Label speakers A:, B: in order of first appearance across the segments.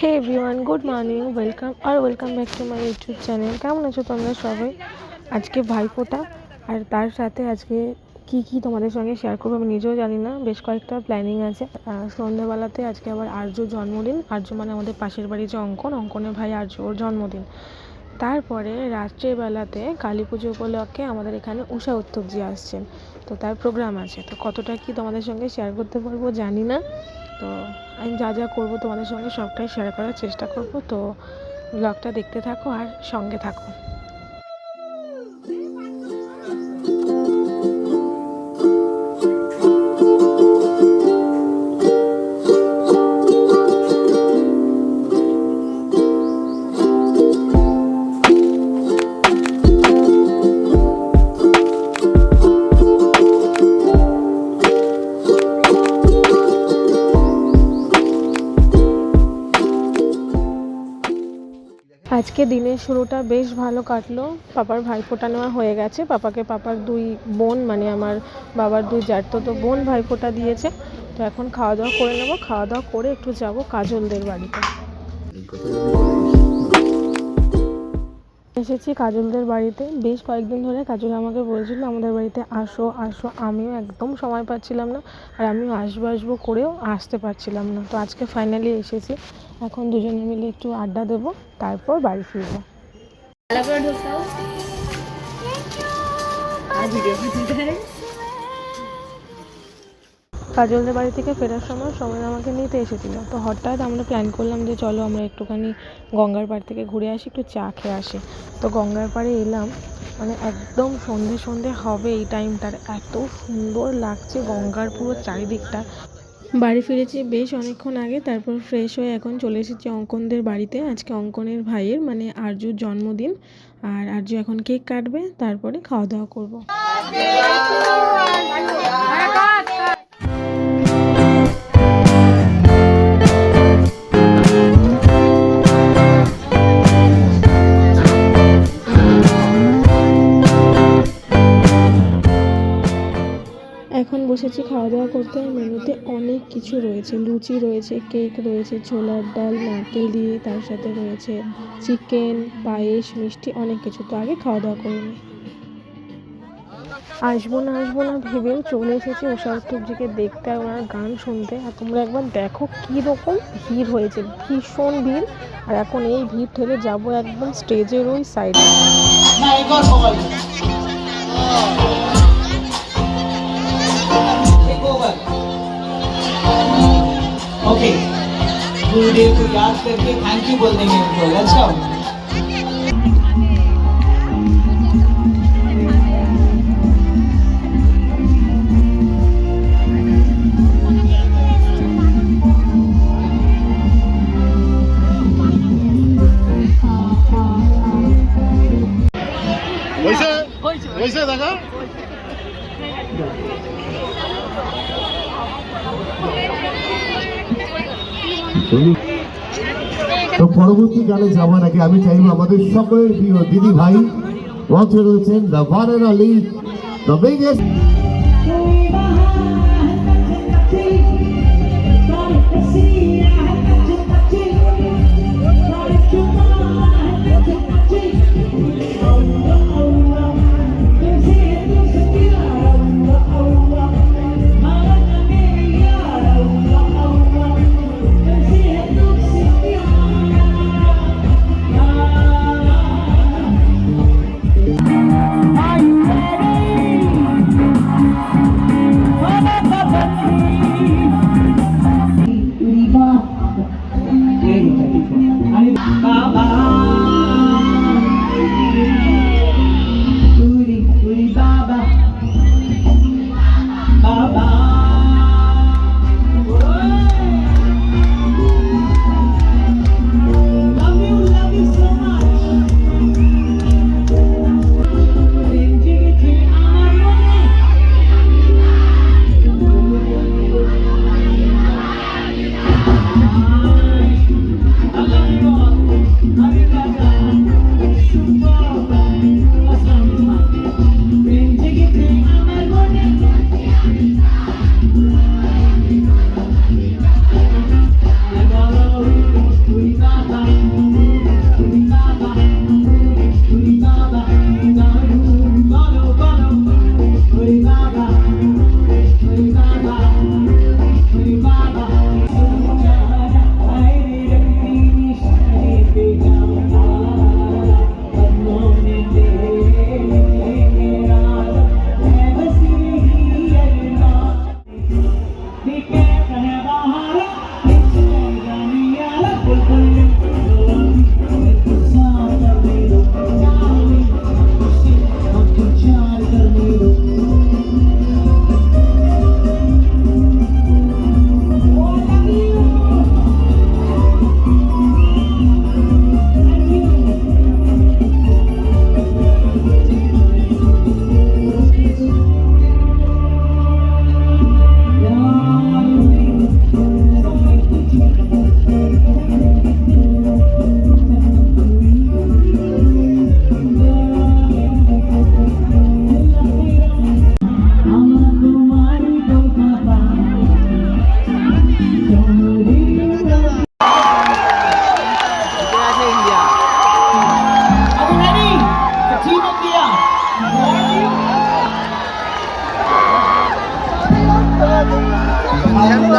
A: Hey everyone good morning welcome R welcome back to my YouTube channel কেমন আছো তোমরা সবাই? আজকে ভাইফোঁটা আর তার সাথে আজকে কি কি তোমাদের সঙ্গে শেয়ার করব আমি নিজেও জানি না বেশ কয়েকটা প্ল্যানিং আছে। সন্ধ্যাবেলাতে আজকে আবার আর্য জন্মদিন আর্য মানে আমাদের পাশের বাড়ি যে অঙ্কন অঙ্কনের ভাই আর্য ওর জন্মদিন। তারপরে রাত্রের বেলাতে কালী পুজো উপলক্ষে আমাদের এখানে উষা উত্তবজি আসছেন তো তার প্রোগ্রাম আছে। তো কতটা কি তোমাদের সঙ্গে শেয়ার করতে পারব জানি না। তো আমি যা যা করব তোমাদের সঙ্গে সবটাই শেয়ার করার চেষ্টা করব। তো ব্লগটা দেখতে থাকো আর সঙ্গে থাকো। আজকে দিনের শুরুটা বেশ ভালো কাটলো। পাপার ভাইফোঁটা নেওয়া হয়ে গেছে। পাপাকে পাপার দুই বোন মানে আমার বাবার দুই জ্যাঠতো বোন ভাইফোঁটা দিয়েছে। তো এখন খাওয়া দাওয়া করে নেব। খাওয়া দাওয়া করে একটু যাব কাজলদের বাড়িতে। এসেছি কাজলদের বাড়িতে। বেশ কয়েকদিন ধরে কাজল আমাকে বলছিল আমাদের বাড়িতে আসো আসো। আমিও একদম সময় পাচ্ছিলাম না আর আমিও আসব আসব করেও আসতে পারছিলাম না। তো আজকে ফাইনালি এসেছি। এখন দুজনে মিলে একটু আড্ডা দেবো তারপর বাড়ি ফিরবো। কাজলদের বাড়ি থেকে ফেরার সময় সময় আমাকে নিতে এসেছিল। তো হঠাৎ আমরা প্ল্যান করলাম যে চলো আমরা একটুখানি গঙ্গার পাড় থেকে ঘুরে আসি, একটু চা খেয়ে আসি। তো গঙ্গার পাড়ে এলাম। মানে একদম সন্ধে সন্ধে হবে এই টাইমটার এত সুন্দর লাগছে গঙ্গার পুরো চারিদিকটা। বাড়ি ফিরেছি বেশ অনেকক্ষণ আগে, তারপর ফ্রেশ হয়ে এখন চলে এসেছি অঙ্কনদের বাড়িতে। আজকে অঙ্কনের ভাইয়ের মানে আরজুর জন্মদিন। আর আরজু এখন কেক কাটবে, তারপরে খাওয়া দাওয়া করব। বসেছি খাওয়া দাওয়া করতে। আর মেনুতে অনেক কিছু রয়েছে। লুচি রয়েছে, কেক রয়েছে, ছোলার ডাল, নারকেল দিয়ে তার সাথে রয়েছে চিকেন, পায়েস, মিষ্টি, অনেক কিছু। তো আগে খাওয়া দাওয়া করে নিই আসব না আসব না ভেবেও চলে এসেছি। উষা উত্তবজিকে দেখতে আর ওনার গান শুনতে। আর তোমরা একবার দেখো কীরকম ভিড় হয়েছে। ভীষণ ভিড়। আর এখন এই ভিড় ঠেলে যাব একদম স্টেজের ওই সাইডে
B: मेरे लिए तो याद करके थैंक यू बोल देंगे उनको अच्छा
C: वैसे वैसे देखा
D: তো পরবর্তী গানে যাওয়ার আগে আমি চাইব আমাদের সকলের প্রিয় দিদি ভাই মঞ্চে রয়েছেন the one and only
E: the biggest ready?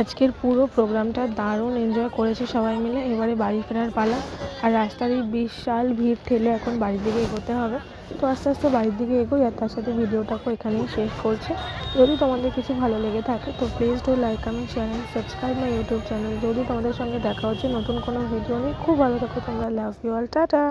A: আজকের পুরো প্রোগ্রামটা দারুণ এনজয় করেছে সবাই মিলে। এবারে বাড়ি ফেরার পালা। আর রাস্তার এই বিশাল ভিড় ঠেলে এখন বাড়ির দিকে এগোতে হবে। তো আস্তে আস্তে বাড়ির দিকে এগোই আর তার সাথে ভিডিওটাকেও এখানেই শেষ করছে। যদি তোমাদের কিছু ভালো লেগে থাকে, তো please do like comment share and subscribe my YouTube channel যদি তোমাদের সঙ্গে দেখা হচ্ছে নতুন কোনো ভিডিও নিয়ে, খুব ভালো থাকো তোমরা। Love you all tata.